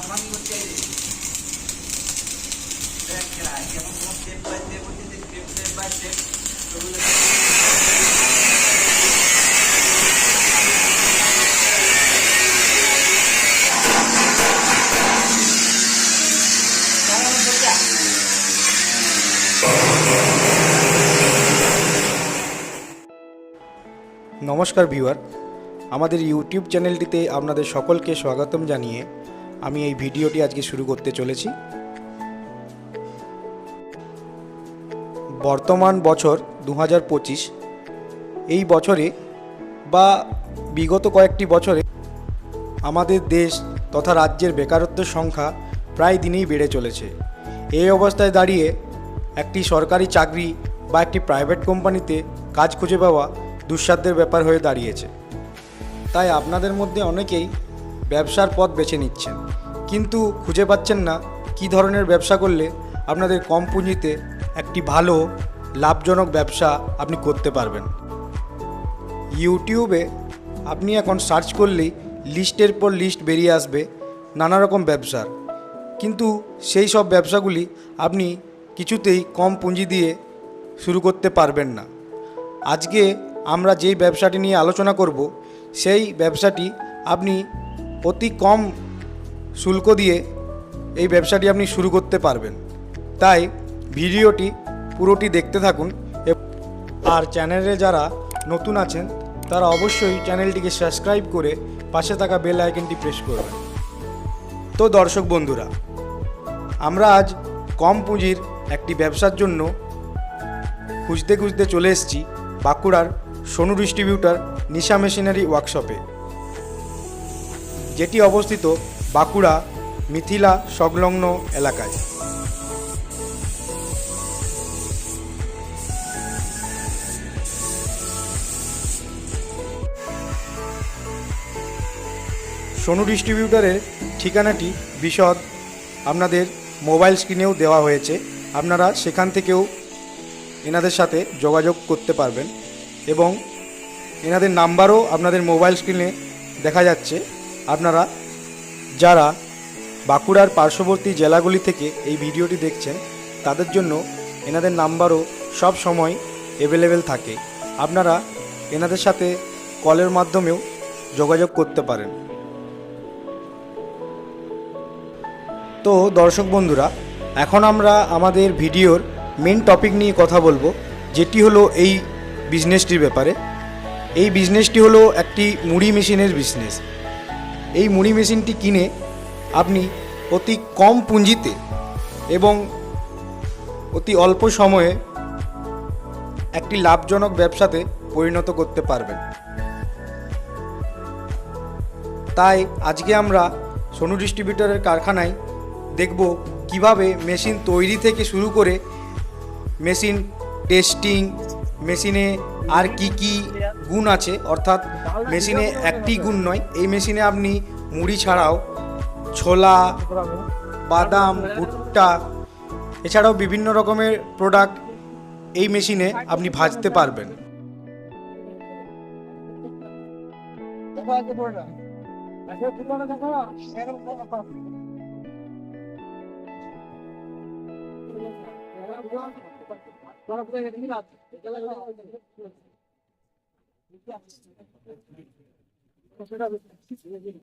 Step হচ্ছে নমস্কার viewer আমাদের ইউটিউব চ্যানেলটিতে আপনাদের সকলকে স্বাগতম জানিয়ে আমি এই ভিডিওটি আজকে শুরু করতে চলেছি। বর্তমান বছর দু হাজার পঁচিশ। এই বছরে বা বিগত কয়েকটি বছরে আমাদের দেশ তথা রাজ্যের বেকারত্বের সংখ্যা প্রায় দিনেই বেড়ে চলেছে। এই অবস্থায় দাঁড়িয়ে একটি সরকারি চাকরি বা একটি প্রাইভেট কোম্পানিতে কাজ খুঁজে পাওয়া দুঃসাধ্যের ব্যাপার হয়ে দাঁড়িয়েছে। তাই আপনাদের মধ্যে অনেকেই ব্যবসার পথ বেছে নিচ্ছেন। কিন্তু খুঁজে পাচ্ছেন না কী ধরনের ব্যবসা করলে আপনাদের কম পুঁজিতে একটি ভালো, লাভজনক ব্যবসা আপনি করতে পারবেন। ইউটিউবে আপনি এখন সার্চ করলেই লিস্টের পর লিস্ট বেরিয়ে আসবে নানা রকম ব্যবসার। কিন্তু সেই সব ব্যবসাগুলি আপনি কিছুতেই কম পুঁজি দিয়ে শুরু করতে পারবেন না। আজকে আমরা যেই ব্যবসাটি নিয়ে আলোচনা করব, সেই ব্যবসাটি আপনি অতি কম শুল্ক দিয়ে এই ব্যবসাটি আপনি শুরু করতে পারবেন। তাই ভিডিওটি, পুরোটি দেখতে থাকুন আর চ্যানেলে যারা নতুন আছেন, তারা অবশ্যই চ্যানেলটিকে সাবস্ক্রাইব করে পাশে থাকা বেল আইকনটি প্রেস করবেন। তো দর্শক বন্ধুরা, আমরা আজ কম পুঁজির একটি ব্যবসার জন্য খুঁজতে খুঁজতে চলে এসেছি বাঁকুড়ার সোনু ডিস্ট্রিবিউটার নিশা মেশিনারি ওয়ার্কশপে। যেটি অবস্থিত বাঁকুড়া, মিথিলা সংলগ্ন এলাকায়। সোনু ডিস্ট্রিবিউটারের ঠিকানাটি বিশদ। আপনাদের মোবাইল স্ক্রিনেও দেওয়া হয়েছে। আপনারা সেখান থেকেও এনাদের সাথে যোগাযোগ করতে পারবেন এবং এনাদের নাম্বারও আপনাদের মোবাইল স্ক্রিনে দেখা যাচ্ছে। আপনারা যারা বাঁকুড়ার পার্শ্ববর্তী জেলাগুলি থেকে এই ভিডিওটি দেখছেন, তাদের জন্য এনাদের নাম্বারও সব সময় অ্যাভেলেবেল থাকে। আপনারা এনাদের সাথে কলের মাধ্যমেও যোগাযোগ করতে পারেন। তো দর্শক বন্ধুরা, এখন আমরা আমাদের ভিডিওর মেন টপিক নিয়ে কথা বলব, যেটি হলো এই বিজনেসটির ব্যাপারে। এই বিজনেসটি হলো একটি মুড়ি মেশিনের বিজনেস এই মুড়ি মেশিনটি কিনে আপনি অতি কম পুঁজিতে এবং অতি অল্প সময়ে একটি লাভজনক ব্যবসাতে পরিণত করতে পারবেন। তাই আজকে আমরা সোনু ডিস্ট্রিবিউটরের কারখানায় দেখব কীভাবে মেশিন তৈরি থেকে শুরু করে মেশিন টেস্টিং মেশিনে আর কি কি গুণ আছে, অর্থাৎ মেশিনে একটি গুণ নয়, এই মেশিনে আপনি মুড়ি ছাড়াও ছোলা, বাদাম, ভুট্টা, এছাড়াও বিভিন্ন রকমের প্রোডাক্ট এই মেশিনে আপনি ভাজতে পারবেন Thank you. সেটা